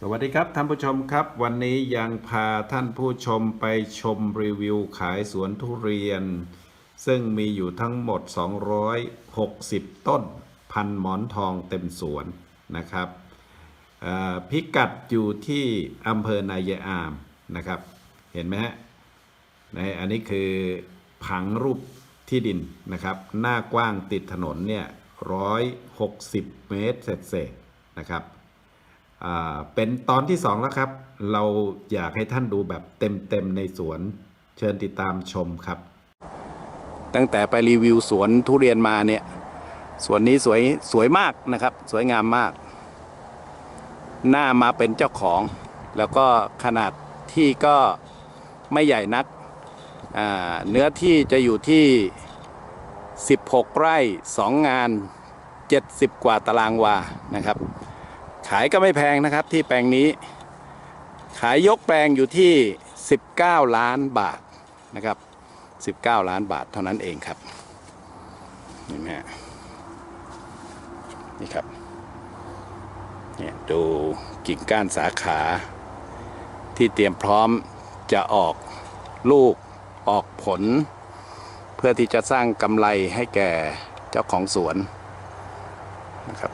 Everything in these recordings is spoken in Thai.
สวัสดีครับท่านผู้ชมครับ วันนี้ยังพาท่านผู้ชมไปชมรีวิวขายสวนทุเรียน ซึ่งมีอยู่ทั้งหมด 260 ต้น พันหมอนทองเต็มสวนนะครับพิกัดอยู่ที่อำเภอนายายอามนะครับ เห็นไหมฮะในอันนี้คือผังรูปที่ดินนะครับ หน้ากว้างติดถนนเนี่ย 160 เมตรเศษนะครับ เป็นตอนที่สองแล้วครับ เราอยากให้ท่านดูแบบเต็มๆในสวน เชิญติดตามชมครับ ตั้งแต่ไปรีวิวสวนทุเรียนมาเนี่ย สวนนี้สวยสวยมากนะครับ สวยงามมาก หน้ามาเป็นเจ้าของ แล้วก็ขนาดที่ก็ไม่ใหญ่นัก เนื้อที่จะอยู่ที่ 16 ไร่ 2 งาน 70 กว่าตารางวานะครับ ขายก็ไม่แพงนะครับที่แปลงนี้ ขายยกแปลงอยู่ที่ 19 ล้านบาทนะครับ 19 ล้านบาทเท่านั้นเองครับเห็นไหมฮะนี่ครับเนี่ยดูกิ่งก้านสาขาที่เตรียมพร้อมจะออกลูกออกผล เพื่อที่จะสร้างกำไรให้แก่เจ้าของสวนนะครับ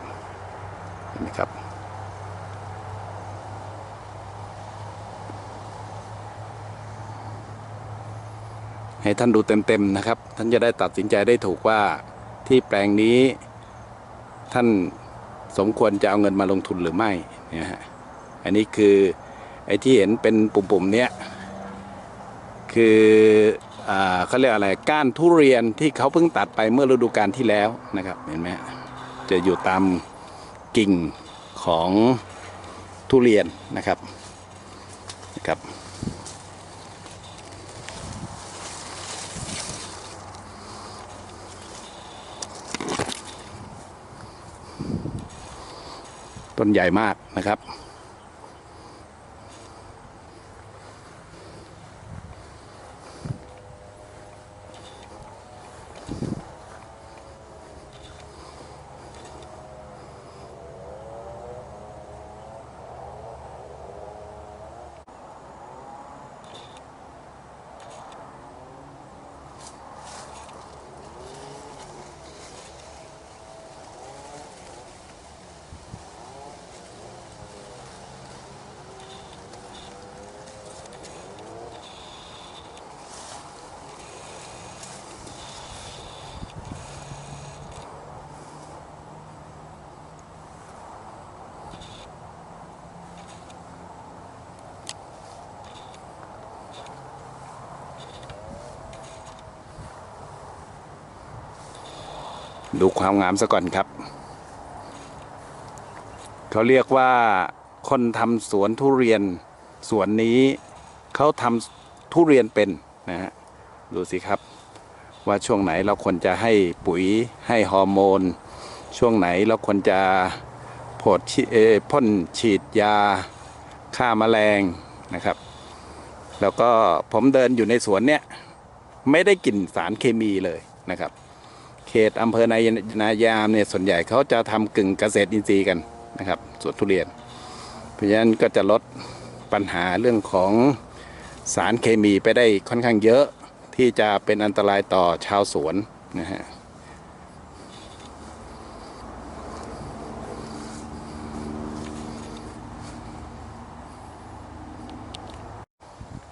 เห็นไหมครับ ให้ท่านดูเต็มๆนะครับ ท่านจะได้ตัดสินใจได้ถูกว่าที่แปลงนี้ท่านสมควรจะเอาเงินมาลงทุนหรือไม่นะฮะอันนี้คือไอ้ที่เห็นเป็นปุ่มๆเนี้ยคืออ่าเขาเรียกอะไรก้านทุเรียนที่เขาเพิ่งตัดไปเมื่อฤดูกาลที่แล้วนะครับเห็นไหมจะอยู่ตามกิ่งของทุเรียนนะครับนะครับ ต้นใหญ่มากนะครับ ดูความงามซะก่อนครับ เขาเรียกว่าคนทำสวนทุเรียนสวนนี้เขาทำทุเรียนเป็นนะฮะดูสิครับ ว่าช่วงไหนเราควรจะให้ปุ๋ยให้ฮอร์โมน ช่วงไหนเราควรจะผดพ่นฉีดยาฆ่าแมลงนะครับ แล้วก็ผมเดินอยู่ในสวนเนี่ย ไม่ได้กลิ่นสารเคมีเลยนะครับ เขตอำเภอนายนายามเนี่ยส่วนใหญ่เขาจะทำกึ่งเกษตรอินทรีย์กันนะครับสวนทุเรียน เพราะฉะนั้นก็จะลดปัญหาเรื่องของสารเคมีไปได้ค่อนข้างเยอะที่จะเป็นอันตรายต่อชาวสวนนะฮะ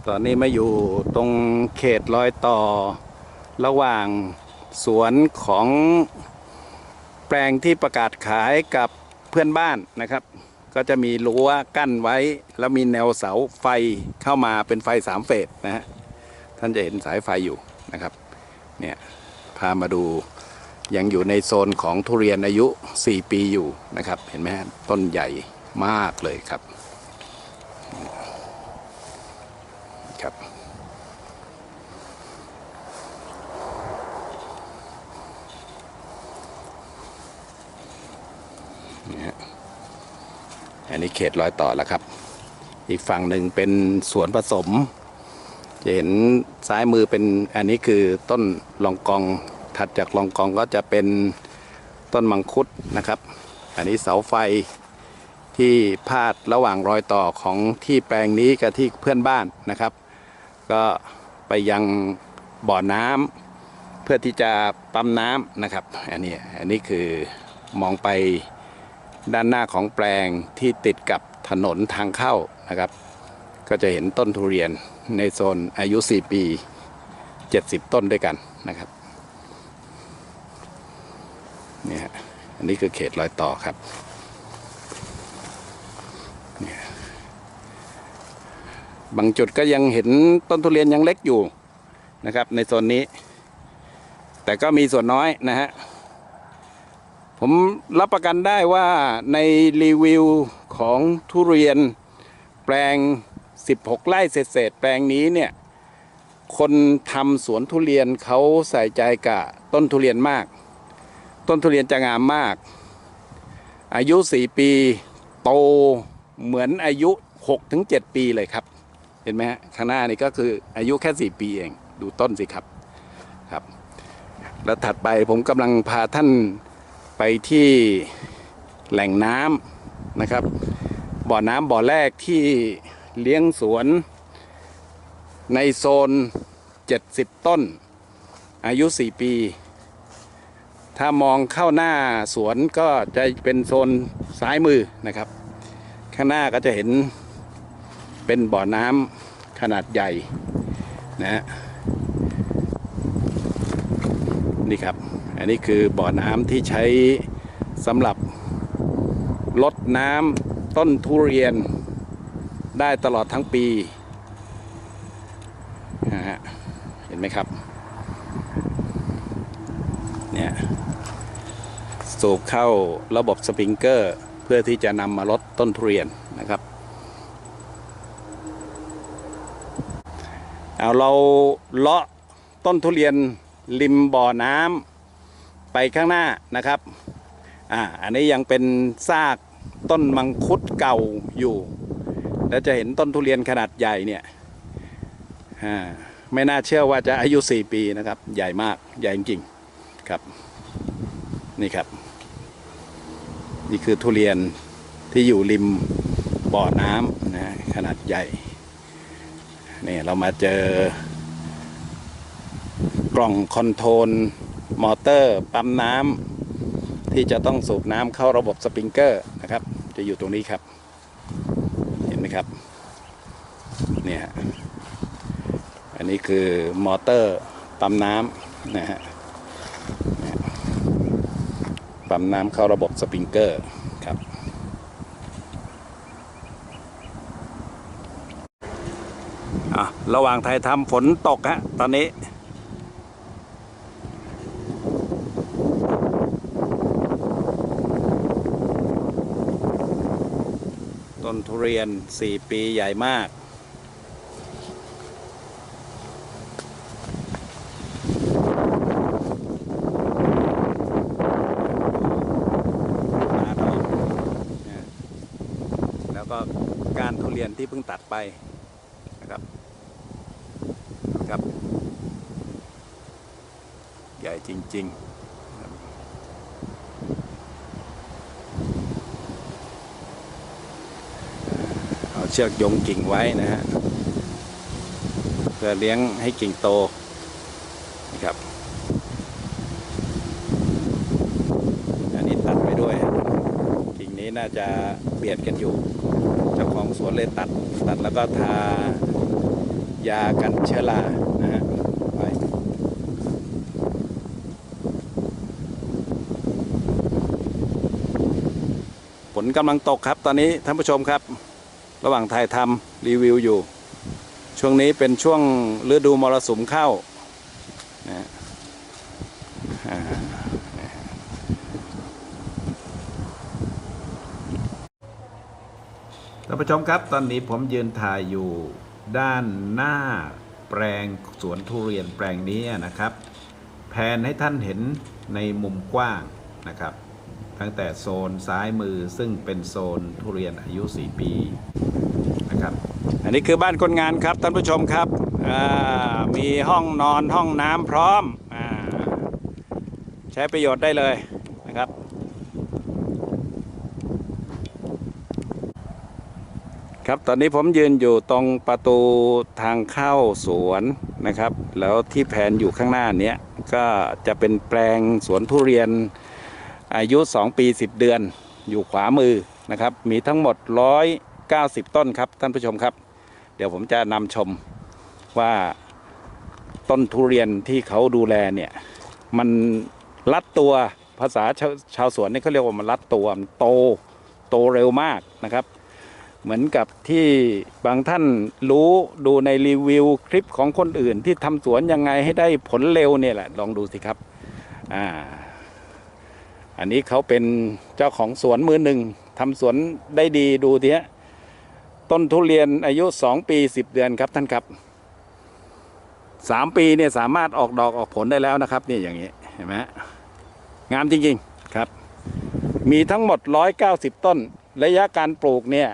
ตอนนี้มาอยู่ตรงเขตรอยต่อระหว่าง สวนของแปลงที่ประกาศขายกับเพื่อนบ้านนะครับ ก็จะมีรั้วกั้นไว้ แล้วมีแนวเสาไฟเข้ามาเป็นไฟสามเฟสนะฮะท่านจะเห็นสายไฟอยู่นะครับเนี่ยพามาดูยังอยู่ในโซนของทุเรียนอายุ 4 ปีอยู่นะครับ เห็นไหมต้นใหญ่มากเลยครับ อันนี้เขตรอยต่อแล้วครับ อีกฝั่งหนึ่งเป็นสวนผสม จะเห็นซ้ายมือเป็นอันนี้คือต้นลองกอง ถัดจากลองกองก็จะเป็นต้นมังคุดนะครับ อันนี้เสาไฟทที่พาดระหว่างรอยต่อของที่แปลงนี้กับที่เพื่อนบ้านนะครับ ก็ไปยังบ่อน้ำเพื่อที่จะปั๊มน้ำนะครับ อันนี้อันนี้คือมองไป ด้านหน้าของแปลงที่ติดกับถนนทางเข้านะครับ ก็จะเห็นต้นทุเรียนในโซนอายุ 4 ปี 70 ต้นด้วยกันนะครับนี่ฮะอันนี้คือเขตรอยต่อครับบางจุดก็ยังเห็นต้นทุเรียนยังเล็กอยู่นะครับ ในโซนนี้ แต่ก็มีส่วนน้อยนะฮะ ผมรับประกันได้ว่าในรีวิวของทุเรียนแปลง 16 ไร่เศษๆแปลงนี้เนี่ยคนทำสวนทุเรียนเขาใส่ใจกับต้นทุเรียนมาก ต้นทุเรียนจะงามมาก อายุ 4 ปีโตเหมือนอายุ 6-7 ปีเลยครับ เห็นไหมฮะข้างหน้านี่ก็คืออายุแค่ 4 ปีเอง ดูต้นสิครับครับ แล้วถัดไปผมกำลังพาท่าน ไปที่แหล่งน้ำนะครับ บ่อน้ำบ่อแรกที่เลี้ยงสวน ในโซน 70 ต้น อายุ 4 ปี ถ้ามองเข้าหน้าสวนก็จะเป็นโซนซ้ายมือนะครับ ข้างหน้าก็จะเห็นเป็นบ่อน้ำขนาดใหญ่นะฮะนี่ครับ อันนี้คือบ่อน้ำที่ใช้สำหรับลดน้ำต้นทุเรียนได้ตลอดทั้งปีนะฮะเห็นไหมครับเนี่ยสูบเข้าระบบสปริงเกอร์เพื่อที่จะนำมาลดต้นทุเรียนนะครับเอาเราเลาะต้นทุเรียนริมบ่อน้ำ ไปข้างหน้านะครับอ่าอันนี้ยังเป็นซากต้นมังคุดเก่าอยู่ แล้วจะเห็นต้นทุเรียนขนาดใหญ่เนี่ยอ่าไม่น่าเชื่อว่าจะอายุ 4 ปีนะครับ ใหญ่มากใหญ่จริงๆครับนี่ครับ นี่คือทุเรียนที่อยู่ริมบ่อน้ำนะขนาดใหญ่นี่เรามาเจอกล่องคอนโทรล มอเตอร์ปั๊มน้ำที่จะต้องสูบน้ำเข้าระบบสปริงเกอร์นะครับ จะอยู่ตรงนี้ครับ เห็นไหมครับ เนี่ยอันนี้คือมอเตอร์ปั๊มน้ำนะฮะปั๊มน้ำเข้าระบบสปริงเกอร์ครับอะระหว่างไทยทำฝนตกฮะตอนนี้ ทุเรียน 4 ปีใหญ่มาก แล้วก็การทุเรียนที่เพิ่งตัดไปนะครับครับ ใหญ่จริง ๆครับ เชือกยงกิ่งไว้นะฮะเพื่อเลี้ยงให้กิ่งโตนะครับอันนี้ตัดไปด้วย กิ่งนี้น่าจะเบียดกันอยู่เจ้าของสวนเลยตัดตัดแล้วก็ทายากันเชื้อรานะฮะไว้ฝนกำลังตกครับตอนนี้ท่านผู้ชมครับ ระหว่างถ่ายทำรีวิวอยู่ ช่วงนี้เป็นช่วงฤดูมรสุมเข้านะฮะอ่าท่านผู้ชมครับตอนนี้ผมยืนถ่ายอยู่ด้านหน้าแปลงสวนทุเรียนแปลงนี้นะครับ แผนให้ท่านเห็นในมุมกว้างนะครับ ตั้งแต่โซนซ้ายมือซึ่งเป็นโซนทุเรียนอายุ 4 ปีนะครับ อันนี้คือบ้านคนงานครับท่านผู้ชมครับมีห้องนอนห้องน้ำพร้อมอใช้ประโยชน์ได้เลยนะครับ ครับตอนนี้ผมยืนอยู่ตรงประตูทางเข้าสวนนะครับ แล้วที่แผนอยู่ข้างหน้านี้ก็จะเป็นแปลงสวนทุเรียน อายุ 2 ปี 10 เดือน อยู่ขวามือนะครับ มีทั้งหมด 190 ต้นครับท่านผู้ชมครับ เดี๋ยวผมจะนำชมว่าต้นทุเรียนที่เขาดูแลเนี่ยมันรัดตัวภาษาชาวชาวสวนนี่เขาเรียกว่ามันรัดตัวมันโตโตเร็วมากนะครับ เหมือนกับที่บางท่านรู้ดูในรีวิวคลิปของคนอื่นที่ทำสวนยังไงให้ได้ผลเร็วเนี่ยแหละลองดูสิครับอ่า อันนี้เขาเป็นเจ้าของสวนมือหนึ่งทำสวนได้ดีดูทีฮะต้นทุเรียนอายุ 2 ปี 10 เดือนครับท่านครับ 3 ปีเนี่ยสามารถออกดอกออกผลได้แล้วนะครับนี่อย่างนี้เห็นไหมงามจริงๆครับ มีทั้งหมด 190 ต้น ระยะการปลูกเนี่ย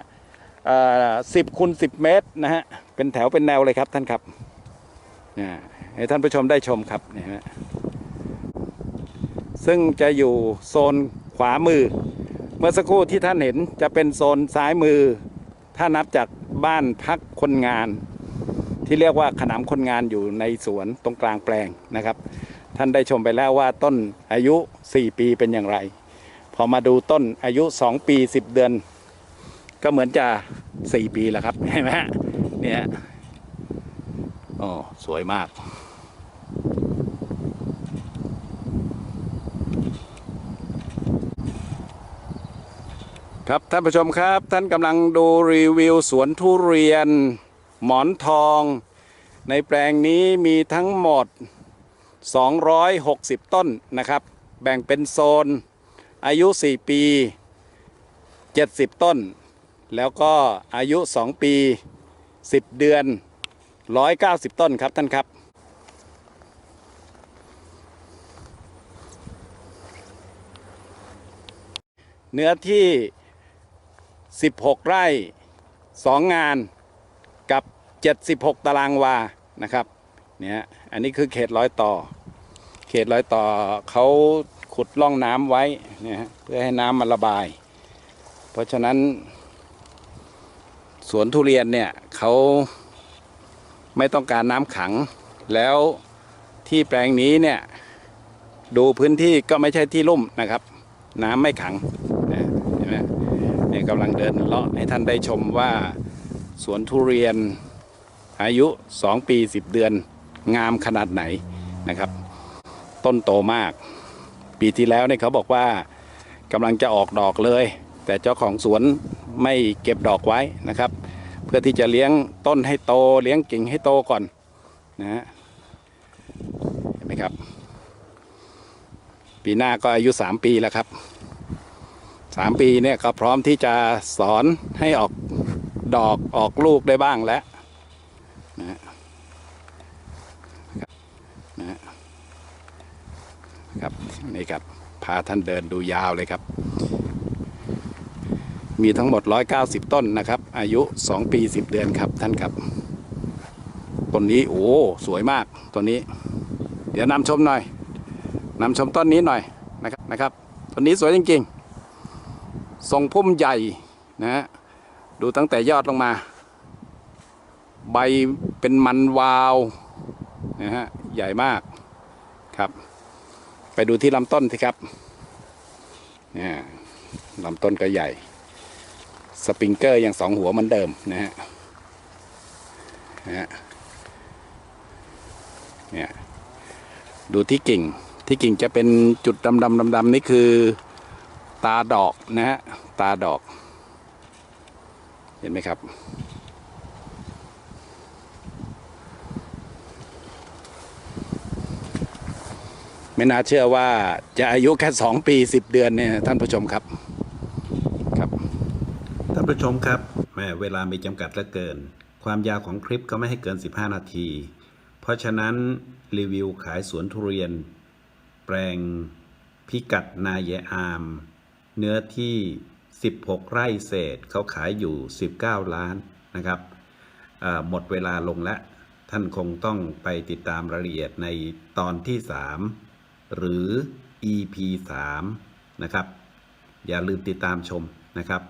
สิบคูณสิบเมตรนะฮะเป็นแถวเป็นแนวเลยครับท่านครับนี่ยให้ท่านผู้ชมได้ชมครับเนี่ยฮะ ซึ่งจะอยู่โซนขวามือ เมื่อสักครู่ที่ท่านเห็นจะเป็นโซนซ้ายมือ ถ้านับจากบ้านพักคนงาน ที่เรียกว่าขนามคนงานอยู่ในสวนตรงกลางแปลงนะครับ ท่านได้ชมไปแล้วว่าต้นอายุ 4 ปีเป็นอย่างไร พอมาดูต้นอายุ 2 ปี 10 เดือน ก็เหมือนจะ 4 ปีแล้วครับเห็นไหมฮะเนี่ยโอ้สวยมาก ครับท่านผู้ชมครับ ท่านกำลังดูรีวิวสวนทุเรียน หมอนทอง ในแปลงนี้มีทั้งหมด 260 ต้นนะครับ แบ่งเป็นโซน อายุ 4 ปี 70 ต้น แล้วก็อายุ 2 ปี 10 เดือน 190 ต้นครับท่านครับเนื้อที่ 16 ไร่ 2 งานกับ 76 ตารางวานะครับเนี่ยอันนี้คือเขตร้อยต่อ เขตร้อยต่อเขาขุดร่องน้ำไว้เนี่ยเพื่อให้น้ำมันระบาย เพราะฉะนั้น สวนทุเรียนเนี่ยเขาไม่ต้องการน้ำขัง แล้วที่แปลงนี้เนี่ยดูพื้นที่ก็ไม่ใช่ที่ลุ่มนะครับ น้ำไม่ขังนะเห็นไหมเนี่ย กำลังเดินเลาะให้ท่านได้ชมว่าสวนทุเรียนอายุ 2 ปี 10 เดือนงามขนาดไหนนะครับ ต้นโตมาก ปีที่แล้วเนี่ยเขาบอกว่ากำลังจะออกดอกเลย แต่เจ้าของสวนไม่เก็บดอกไว้นะครับ เพื่อที่จะเลี้ยงต้นให้โตเลี้ยงกิ่งให้โตก่อนนะฮะเห็นไหมครับ ปีหน้าก็อายุ 3 ปีแล้วครับ 3ปีเนี่ยก็พร้อมที่จะสอนให้ออกดอกออกลูกได้บ้างแล้วนะนะครับนี่ครับพาท่านเดินดูยาวเลยครับ มีทั้งหมด 190 ต้นนะครับ อายุ 2 ปี 10 เดือนครับท่านครับต้นนี้โอ้สวยมากต้นนี้ เดี๋ยวนำชมหน่อยนำชมต้นนี้หน่อยนะครับนะครับต้นนี้สวยจริงๆ ทรงพุ่มใหญ่นะฮะดูตั้งแต่ยอดลงมา ใบเป็นมันวาวนะฮะใหญ่มากครับ ไปดูที่ลำต้นสิครับเนี่ยลำต้นก็ใหญ่ สปริงเกอร์ยังสองหัวเหมือนเดิมนะฮะนะเนี่ยดูที่กิ่งที่กิ่งจะเป็นจุดดำดำดำดำๆนี่คือ ตาดอกนะฮะตาดอก เห็นไหมครับ ไม่น่าเชื่อว่าจะอายุแค่สองปีสิบเดือนเนี่ยท่านผู้ชมครับครับ ท่านผู้ชมครับแหมเวลามีจำกัดเหลือเกิน ความยาวของคลิปก็ไม่ให้เกิน 15 นาที เพราะฉะนั้นรีวิวขายสวนทุเรียน แปลงพิกัดนาเยอาม เนื้อที่ 16 ไร่เศษเขาขายอยู่ 19 ล้านนะครับหมดเวลาลงแล้ว ท่านคงต้องไปติดตามรายละเอียดในตอนที่ 3 หรือ EP 3นะครับ อย่าลืมติดตามชมนะครับ